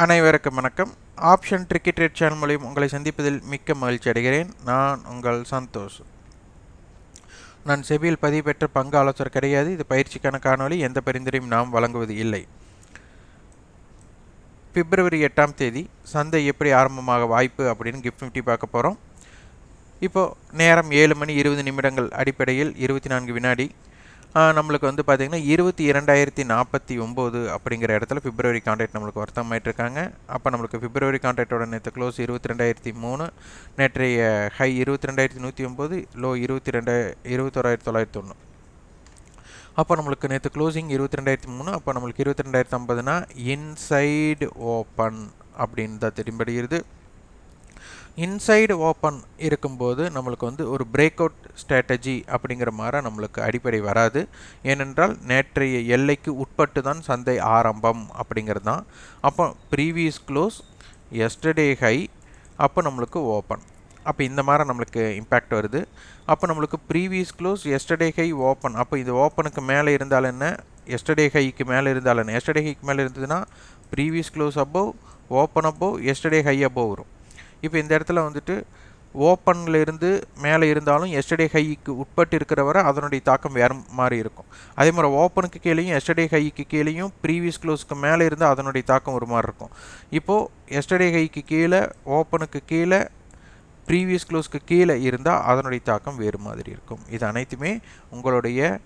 அனைவருக்கும் வணக்கம். Option tricky rate channel மூலியம் உங்களை சந்திப்பதில் மிக்க மகிழ்ச்சி அடைகிறேன். நான் உங்கள் சந்தோஷ். நான் செபியில் பதிவு பெற்ற பங்கு ஆலோசகர் கிடையாது. இது பயிற்சிக்கான காணொலி எந்த பரிந்துரையும் நாம் வழங்குவது இல்லை. பிப்ரவரி எட்டாம் தேதி சந்தை எப்படி ஆரம்பமாக வாய்ப்பு அப்படின்னு கிஃப்ட் நிஃப்டி பார்க்க போகிறோம் இப்போது நேரம் ஏழு மணி இருபது நிமிடங்கள் அடிப்படையில் இருபத்தி நான்கு வினாடி நம்மளுக்கு வந்து பார்த்திங்கன்னா இருபத்தி இரண்டாயிரத்தி நாற்பத்தி ஒம்பது அப்படிங்கிற இடத்துல பிப்ரவரி கான்ட்ராக்ட் நம்மளுக்கு வர்த்தமாயிட்டு இருக்காங்க அப்போ நம்மளுக்கு பிப்ரவரி கான்ட்ராக்டோட நேற்று க்ளோஸ் இருபத்தி ரெண்டாயிரத்தி மூணு நேற்றைய ஹை இருபத்தி ரெண்டாயிரத்தி நூற்றி ஒம்பது லோ இருபத்தி ரெண்டு இருபத்தோராயிரத்தி தொள்ளாயிரத்தி ஒன்று அப்போ நம்மளுக்கு நேற்று க்ளோசிங் இருபத்தி ரெண்டாயிரத்தி மூணு அப்போ நம்மளுக்கு இருபத்தி ரெண்டாயிரத்தி ஐம்பதுனா இன்சைடு ஓப்பன் அப்படின்னு தான் தெரியும்படுகிறது இன்சைடு ஓப்பன் இருக்கும்போது நம்மளுக்கு வந்து ஒரு பிரேக் அவுட் ஸ்ட்ராட்டஜி அப்படிங்கிற மாதிரி நம்மளுக்கு அடிப்படை வராது. ஏனென்றால் நேற்றைய எல்லைக்கு உட்பட்டு தான் சந்தை ஆரம்பம் அப்படிங்கிறது தான். அப்போ ப்ரீவியஸ் க்ளோஸ் எஸ்டர்டே ஹை அப்போ நம்மளுக்கு ஓப்பன் அப்போ இந்த மாதிரி நம்மளுக்கு இம்பேக்ட் வருது. அப்போ நம்மளுக்கு previous close yesterday high open அப்போ இது ஓப்பனுக்கு மேலே இருந்தால் என்ன? எஸ்டர்டே ஹைக்கு மேலே இருந்தால் என்ன? எஸ்டர்டே ஹைக்கு மேலே இருந்ததுன்னா previous close above open above yesterday high above வரும். இப்போ இந்த இடத்துல வந்துட்டு ஓப்பனில் இருந்து மேலே இருந்தாலும் எஸ்டர்டே ஹைக்கு உட்பட்டு இருக்கிற வரை அதனுடைய தாக்கம் வேறு மாதிரி இருக்கும். அதே மாதிரி ஓப்பனுக்கு கீழேயும் எஸ்டர்டே ஹைக்கு கீழேயும் ப்ரீவியஸ் க்ளோஸ்க்கு மேலே இருந்தால் அதனுடைய தாக்கம் ஒரு மாதிரி இருக்கும். இப்போது எஸ்டர்டே ஹைக்கு கீழே ஓப்பனுக்கு கீழே ப்ரீவியஸ் க்ளோஸ்க்கு கீழே இருந்தால் அதனுடைய தாக்கம் வேறு மாதிரி இருக்கும். இது அனைத்துமே உங்களுடைய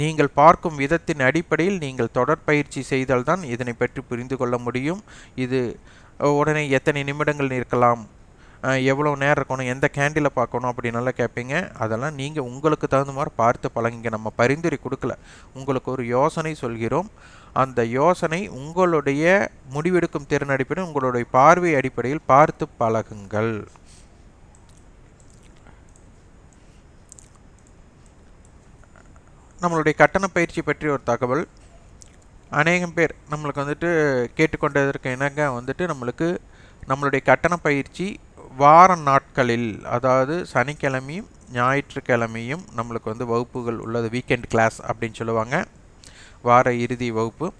நீங்கள் பார்க்கும் விதத்தின் அடிப்படையில் நீங்கள் தொடர்பயிற்சி செய்தால்தான் இதனை பற்றி புரிந்து கொள்ள முடியும். இது உடனே எத்தனை நிமிடங்கள் இருக்கலாம்? எவ்வளோ நேரம் இருக்கணும்? எந்த கேண்டில் பார்க்கணும்? அப்படின்னால கேட்பீங்க. அதெல்லாம் நீங்கள் உங்களுக்கு தகுந்த மாதிரி பார்த்து பழகிங்க. நம்ம பரிந்துரை கொடுக்கல. உங்களுக்கு ஒரு யோசனை சொல்கிறோம். அந்த யோசனை உங்களுடைய முடிவெடுக்கும் திறன் அடிப்படையில் உங்களுடைய பார்வை அடிப்படையில் பார்த்து பழகுங்கள். நம்மளுடைய கட்டண பயிற்சி பற்றி ஒரு தகவல். அநேகம் பேர் நம்மளுக்கு வந்துட்டு கேட்டுக்கொண்டதற்கு இணங்க வந்துட்டு நம்மளுக்கு நம்மளுடைய கட்டண பயிற்சி வார நாட்களில் அதாவது சனிக்கிழமையும் ஞாயிற்றுக்கிழமையும் நம்மளுக்கு வந்து வகுப்புகள் உள்ளது வீக்கெண்ட் கிளாஸ் அப்படின்னு சொல்லுவாங்க. வார இறுதி வகுப்பு.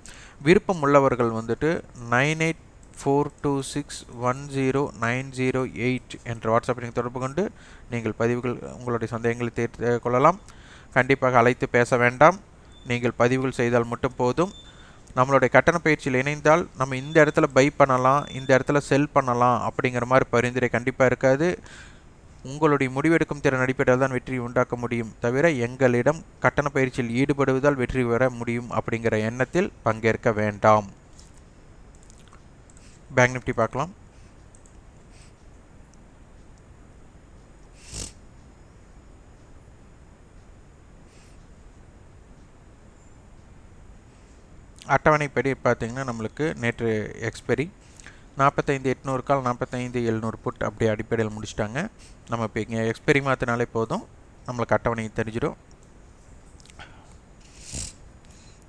விருப்பம் உள்ளவர்கள் வந்துட்டு nine eight four two six one zero nine zero eight என்ற வாட்ஸ்அப் நீங்கள் தொடர்பு கொண்டு நீங்கள் பதிவுகள் உங்களுடைய சந்தேகங்களை தீர்த்து கொள்ளலாம். கண்டிப்பாக அழைத்து பேச வேண்டாம். நீங்கள் பதிவுகள் செய்தால் மட்டும் போதும். நம்மளுடைய கட்டண பயிற்சியில் இணைந்தால் நம்ம இந்த இடத்துல பை பண்ணலாம் இந்த இடத்துல செல் பண்ணலாம் அப்படிங்கிற மாதிரி பரிந்துரை கண்டிப்பாக இருக்காது. உங்களுடைய முடிவெடுக்கும் திறன் அடிப்படையில் தான் வெற்றி உண்டாக்க முடியும் தவிர எங்களிடம் கட்டண பயிற்சியில் ஈடுபடுவதால் வெற்றி பெற முடியும் அப்படிங்கிற எண்ணத்தில் பங்கேற்க வேண்டாம். பேங்க் நிஃப்டி பார்க்கலாம். அட்டவணைப்படி பார்த்திங்கன்னா நம்மளுக்கு நேற்று எக்ஸ்பெரி நாற்பத்தைந்து எட்நூறு கால் நாற்பத்தைந்து எழுநூறு புட் அப்படி அடிப்படையில் முடிச்சிட்டாங்க. நம்ம இப்போ இங்கே எக்ஸ்பெரி மாற்றினாலே போதும். நம்மளுக்கு அட்டவணை தெரிஞ்சிடும்.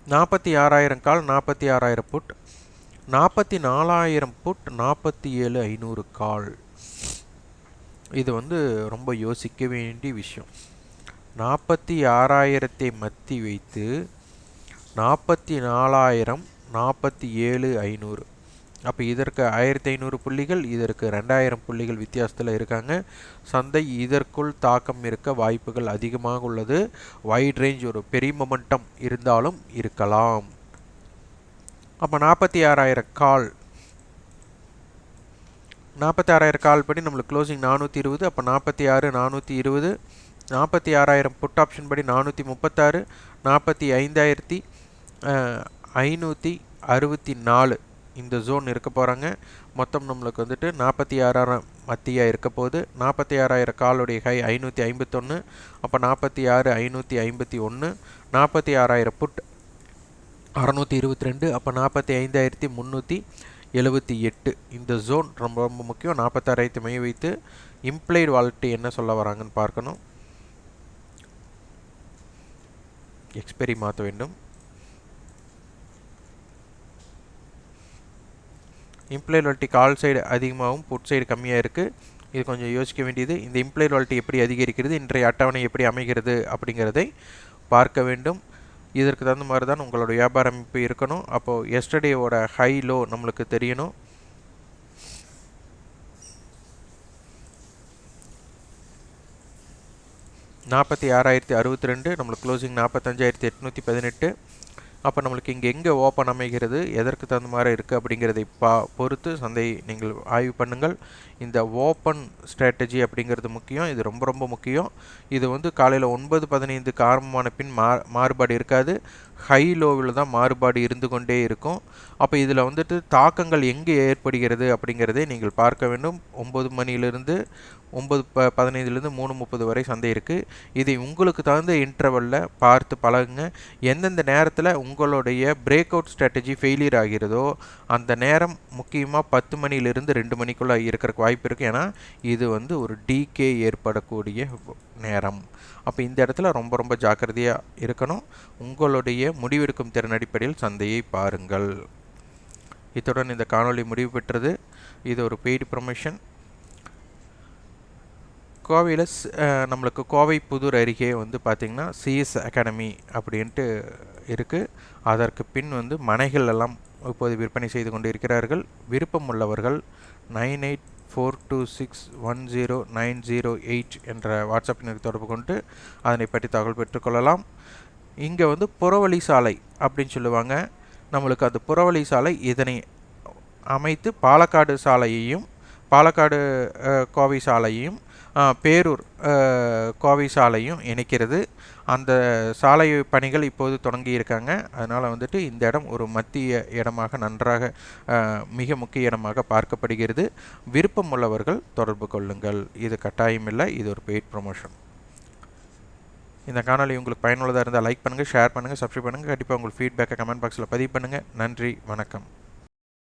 நாற்பத்தி ஆறாயிரம் கால் நாற்பத்தி ஆறாயிரம் புட் நாற்பத்தி நாலாயிரம் புட் நாற்பத்தி ஏழு ஐநூறு கால். இது வந்து ரொம்ப யோசிக்க வேண்டிய விஷயம். நாற்பத்தி ஆறாயிரத்தை மத்தி வைத்து நாற்பத்தி நாலாயிரம் நாற்பத்தி ஏழு ஐநூறு. அப்போ இதற்கு ஆயிரத்தி ஐநூறு புள்ளிகள் இதற்கு ரெண்டாயிரம் புள்ளிகள் வித்தியாசத்தில் இருக்காங்க. சந்தை இதற்குள் தாக்கம் இருக்க வாய்ப்புகள் அதிகமாக உள்ளது. வைட் ரேஞ்ச் ஒரு பெரிய மொமெண்டம் இருந்தாலும் இருக்கலாம். அப்போ நாற்பத்தி ஆறாயிரம் கால். நாற்பத்தி ஆறாயிரம் கால் படி நம்மளுக்கு க்ளோசிங் நானூற்றி இருபது அப்போ நாற்பத்தி ஆறு நானூற்றி இருபது. நாற்பத்தி ஆறாயிரம் புட் ஆப்ஷன் படி நானூற்றி முப்பத்தாறு. நாற்பத்தி ஐந்தாயிரத்தி ஐநூற்றி அறுபத்தி நாலு இந்த ஜோன் இருக்க போகிறாங்க மொத்தம் நம்மளுக்கு வந்துட்டு நாற்பத்தி ஆறாயிரம் மத்தியாக இருக்க போகுது. நாற்பத்தி ஆறாயிரம் காலுடைய ஹை ஐநூற்றி ஐம்பத்தொன்று அப்போ நாற்பத்தி ஆறு ஐநூற்றி ஐம்பத்தி ஒன்று நாற்பத்தி ஆறாயிரம் புட் அறநூற்றி இருபத்தி ரெண்டு அப்போ நாற்பத்தி ஐந்தாயிரத்தி முந்நூற்றி எழுபத்தி எட்டு. இந்த ஜோன் ரொம்ப ரொம்ப முக்கியம். நாற்பத்தாறாயிரத்தி மைய வைத்து இம்ப்ளைடு வாலிட்டி என்ன சொல்ல வராங்கன்னு பார்க்கணும். எக்ஸ்பெரி மாற்ற வேண்டும். இம்ப்ளாய் கால் சைடு அதிகமாகவும் புட் சைடு கம்மியாக இருக்குது இது கொஞ்சம் யோசிக்க வேண்டியது. இந்த இம்ப்ளாய் லால்ட்டி எப்படி அதிகரிக்கிறது இன்றைய அட்டவணை எப்படி அமைகிறது அப்படிங்கிறதை பார்க்க வேண்டும். இதற்கு தகுந்த மாதிரி தான் உங்களோட வியாபார அமைப்பு இருக்கணும். அப்போது எஸ்டர்டேவோட ஹை லோ நம்மளுக்கு தெரியணும். நாற்பத்தி ஆறாயிரத்தி அறுபத்தி ரெண்டு நம்மளுக்கு க்ளோசிங் நாற்பத்தஞ்சாயிரத்தி எட்நூற்றி பதினெட்டு. அப்போ நம்மளுக்கு இங்கே எங்கே ஓப்பன் அமைகிறது எதற்கு தகுந்த மாதிரி இருக்குது அப்படிங்கிறதை பா பொறுத்து சந்தையை நீங்கள் ஆய்வு பண்ணுங்கள். இந்த ஓப்பன் ஸ்ட்ராட்டஜி அப்படிங்கிறது முக்கியம் இது ரொம்ப ரொம்ப முக்கியம். இது வந்து காலையில் ஒன்பது பதினைந்துக்கு ஆரம்பமான பின் மா மாறுபாடு இருக்காது. ஹை லோவில் தான் மாறுபாடு இருந்து கொண்டே இருக்கும். அப்போ இதில் வந்துட்டு தாக்கங்கள் எங்கே ஏற்படுகிறது அப்படிங்கிறதை நீங்கள் பார்க்க வேண்டும். ஒம்பது மணியிலிருந்து ஒம்பது ப பதினைந்துலேருந்து மூணு முப்பது வரை சந்தை இருக்குது இதை உங்களுக்கு தகுந்த இன்டர்வலில் பார்த்து பழகுங்க. எந்தெந்த நேரத்தில் உங்களுடைய பிரேக் அவுட் ஸ்ட்ராட்டஜி ஃபெயிலியர் ஆகிறதோ அந்த நேரம் முக்கியமாக பத்து மணியிலிருந்து ரெண்டு மணிக்குள்ளே இருக்கிறக்கு வாய்ப்பு இருக்குது ஏன்னா இது வந்து ஒரு டிகே ஏற்படக்கூடிய நேரம். அப்போ இந்த இடத்துல ரொம்ப ரொம்ப ஜாக்கிரதையாக இருக்கணும். உங்களுடைய முடிவெடுக்கும் திறன் அடிப்படையில் சந்தையை பாருங்கள். இத்துடன் இந்த காணொளி முடிவு பெற்றது. இது ஒரு பெய்டு ப்ரொமோஷன் கோவையில் நம்மளுக்கு கோவை புதூர் அருகே வந்து பார்த்திங்கன்னா சிஎஸ் அகாடமி அப்படின்ட்டு இருக்குது அதற்கு பின் வந்து மனைகள் எல்லாம் இப்போது விற்பனை செய்து கொண்டு இருக்கிறார்கள் விருப்பம் உள்ளவர்கள் nine eight four two six one zero nine zero eight என்ற வாட்ஸ்அப் எண்ணுக்கு தொடர்பு கொண்டு அதனை பற்றி தகவல் பெற்றுக்கொள்ளலாம் இங்கே வந்து புறவழி சாலை அப்படின்னு சொல்லுவாங்க. நம்மளுக்கு அந்த புறவழி சாலை. இதனை அமைத்து பாலக்காடு சாலையையும் பாலக்காடு கோவை சாலையையும் பேரூர் கோவை சாலையும் இணைக்கிறது. அந்த சாலை பணிகள் இப்போது தொடங்கியிருக்காங்க அதனால் வந்துட்டு இந்த இடம் ஒரு மத்திய இடமாக நன்றாக மிக முக்கிய இடமாக பார்க்கப்படுகிறது. விருப்பம் உள்ளவர்கள் தொடர்பு கொள்ளுங்கள். இது கட்டாயம் இல்லை. இது ஒரு பெய்ட் ப்ரொமோஷன் இந்த காணொலி உங்களுக்கு பயனுள்ளதாக இருந்தால் லைக் பண்ணுங்கள் ஷேர் பண்ணுங்கள் சப்ஸ்கிரைப் பண்ணுங்கள் கண்டிப்பாக உங்கள் ஃபீட்பேக்கை கமெண்ட் பாக்ஸில் பதிவு பண்ணுங்கள் நன்றி வணக்கம்.